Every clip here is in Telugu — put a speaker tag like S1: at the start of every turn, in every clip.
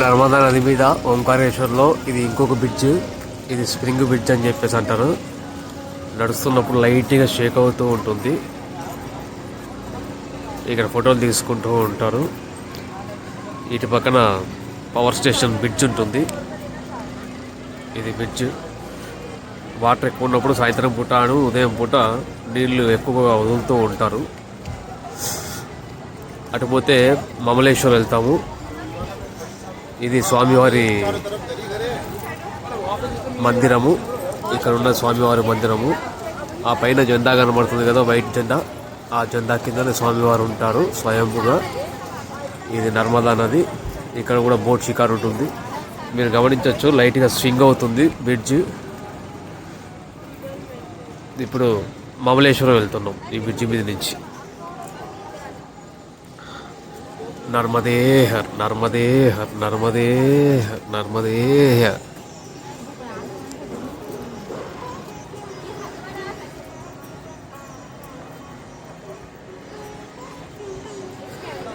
S1: నర్మదా నది మీద ఓంకారేశ్వర్లో ఇది ఇంకొక బ్రిడ్జ్ ఇది స్ప్రింగ్ బ్రిడ్జ్ అని చెప్పేసి అంటారు. నడుస్తున్నప్పుడు లైట్గా షేక్ అవుతూ ఉంటుంది. ఇక్కడ ఫోటోలు తీసుకుంటూ ఉంటారు. ఇటు పక్కన పవర్ స్టేషన్ బ్రిడ్జ్ ఉంటుంది. ఇది బ్రిడ్జ్ వాటర్ ఎక్కువ ఉన్నప్పుడు సాయంత్రం పూట అను ఉదయం పూట నీళ్ళు ఎక్కువగా వదులుతూ ఉంటారు. అటుపోతే మమలేశ్వర్ వెళ్తాము. ఇది స్వామివారి మందిరము. ఇక్కడ ఉన్న స్వామివారి మందిరము. ఆ పైన జెండా కనబడుతుంది కదా వైట్ జెండా. ఆ జెండా కిందనే స్వామివారు ఉంటారు స్వయంగా ఇది నర్మదా నది. ఇక్కడ కూడా బోట్ షికారు ఉంటుంది. మీరు గమనించవచ్చు లైట్గా స్వింగ్ అవుతుంది బ్రిడ్జ్. ఇప్పుడు మమలేశ్వరం వెళ్తున్నాం ఈ బ్రిడ్జ్ మీద నుంచి. నర్మదే హర్ నర్మదే హర్ నర్మదే హర్ నర్మదే హర్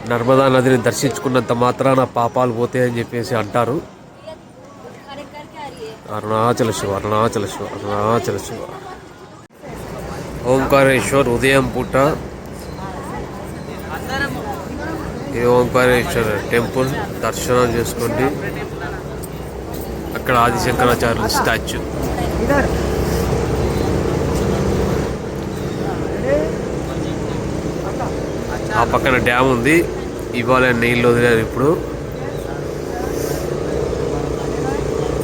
S1: నర్మదా నదిని దర్శించుకున్నంత మాత్రాన పాపాలు పోతాయని చెప్పేసి అంటారు. అరుణాచల శివ అరుణాచల శివ అరుణాచల శివ. ఓంకారేశ్వర్ ఉదయం పూట ఈ ఓంకారేశ్వర టెంపుల్ దర్శనం చేసుకోండి. అక్కడ ఆదిశంకరాచార్యుల స్టాచ్యూ. ఆ పక్కన డ్యామ్ ఉంది. ఇవాళ నీళ్ళు వదిలేరు ఇప్పుడు.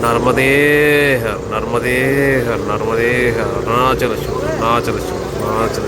S1: నర్మదేహ నర్మదేహ నర్మదేహ అరుణాచల శివ అరుణాచల